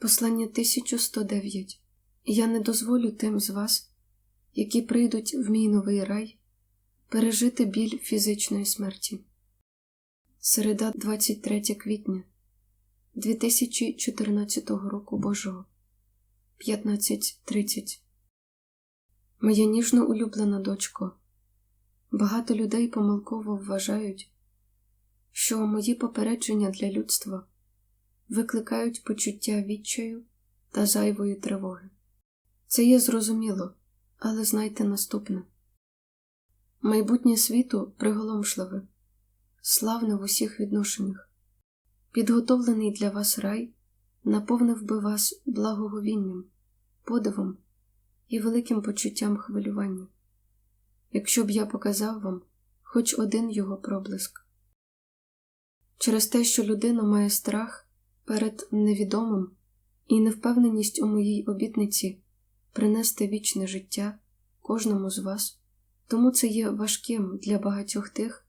Послання 1109 Я не дозволю тим з вас, які прийдуть в мій новий рай, пережити біль фізичної смерті. Середа 23 квітня 2014 року Божого 15.30 Моя ніжно улюблена дочко. Багато людей помилково вважають, що мої попередження для людства викликають почуття відчаю та зайвої тривоги. Це є зрозуміло, але знайте наступне майбутнє світу приголомшливе, славне в усіх відношеннях, підготовлений для вас рай наповнив би вас благоговінням, подивом і великим почуттям хвилювання, якщо б я показав вам хоч один його проблиск. Через те, що людина має страх перед невідомим і невпевненість у моїй обітниці принести вічне життя кожному з вас, тому це є важким для багатьох тих,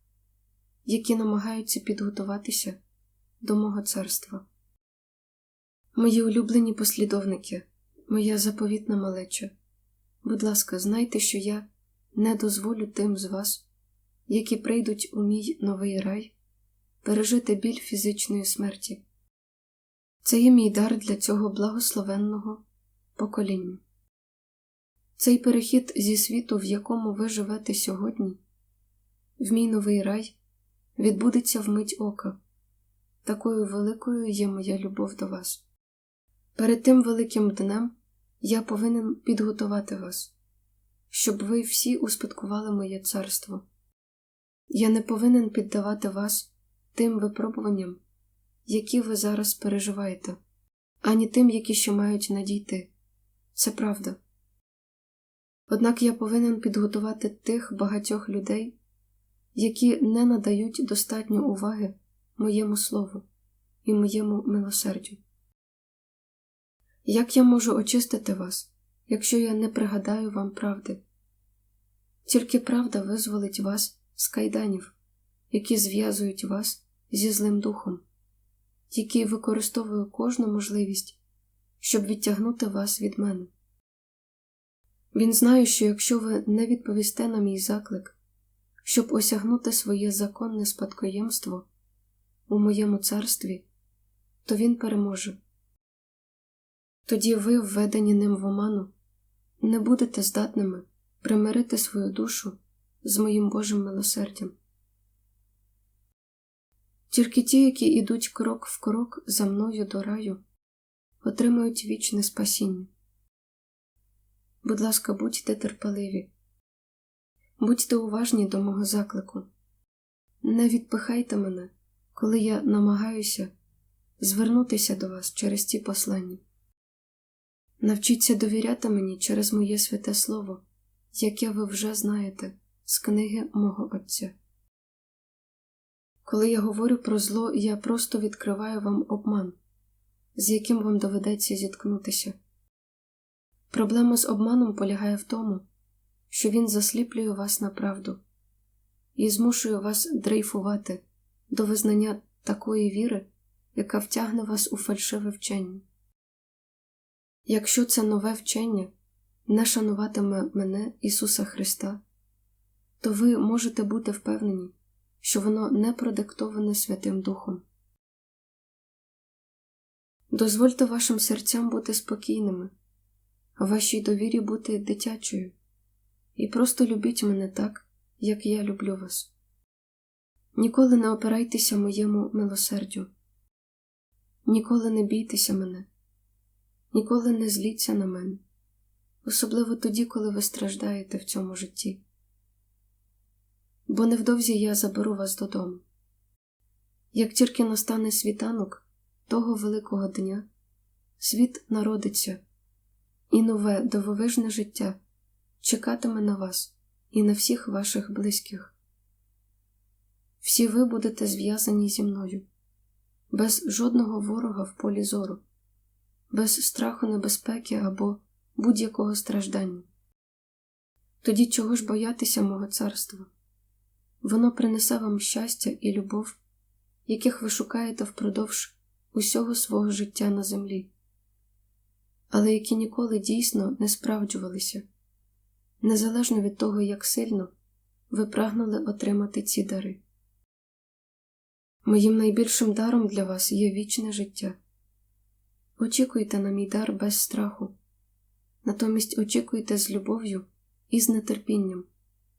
які намагаються підготуватися до мого царства. Мої улюблені послідовники, моя заповітна малеча, будь ласка, знайте, що я не дозволю тим з вас, які прийдуть у мій новий рай, пережити біль фізичної смерті. Це є мій дар для цього благословенного покоління. Цей перехід зі світу, в якому ви живете сьогодні, в мій новий рай, відбудеться в мить ока. Такою великою є моя любов до вас. Перед тим великим днем я повинен підготувати вас, щоб ви всі успадкували моє царство. Я не повинен піддавати вас тим випробуванням, які ви зараз переживаєте, ані тим, які ще мають надійти. Це правда. Однак я повинен підготувати тих багатьох людей, які не надають достатньо уваги моєму слову і моєму милосердю. Як я можу очистити вас, якщо я не пригадаю вам правди? Тільки правда визволить вас з кайданів, які зв'язують вас зі злим духом, який використовує кожну можливість, щоб відтягнути вас від мене. Він знає, що якщо ви не відповісте на мій заклик, щоб осягнути своє законне спадкоємство у моєму царстві, то він переможе. Тоді ви, введені ним в оману, не будете здатними примирити свою душу з моїм Божим милосердям. Тільки ті, які йдуть крок в крок за мною до раю, отримають вічне спасіння. Будь ласка, будьте терпеливі, будьте уважні до мого заклику, не відпихайте мене, коли я намагаюся звернутися до вас через ці послання. Навчіться довіряти мені через моє святе Слово, яке ви вже знаєте з книги мого Отця. Коли я говорю про зло, я просто відкриваю вам обман, з яким вам доведеться зіткнутися. Проблема з обманом полягає в тому, що він засліплює вас на правду і змушує вас дрейфувати до визнання такої віри, яка втягне вас у фальшиве вчення. Якщо це нове вчення не шануватиме мене Ісуса Христа, то ви можете бути впевнені, що воно не продиктоване Святим Духом. Дозвольте вашим серцям бути спокійними, вашій довірі бути дитячою, і просто любіть мене так, як я люблю вас. Ніколи не опирайтеся моєму милосердю, ніколи не бійтеся мене, ніколи не зліться на мене, особливо тоді, коли ви страждаєте в цьому житті. Бо невдовзі я заберу вас додому. Як тільки настане світанок того великого дня, світ народиться, і нове дивовижне життя чекатиме на вас і на всіх ваших близьких. Всі ви будете зв'язані зі мною, без жодного ворога в полі зору, без страху небезпеки або будь-якого страждання. Тоді чого ж боятися мого царства? Воно принесе вам щастя і любов, яких ви шукаєте впродовж усього свого життя на землі. але які ніколи дійсно не справджувалися, незалежно від того, як сильно ви прагнули отримати ці дари. Моїм найбільшим даром для вас є вічне життя. Очікуйте на мій дар без страху, натомість очікуйте з любов'ю і з нетерпінням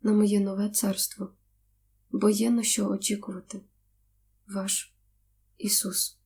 на моє нове царство, бо є на що очікувати. Ваш Ісус.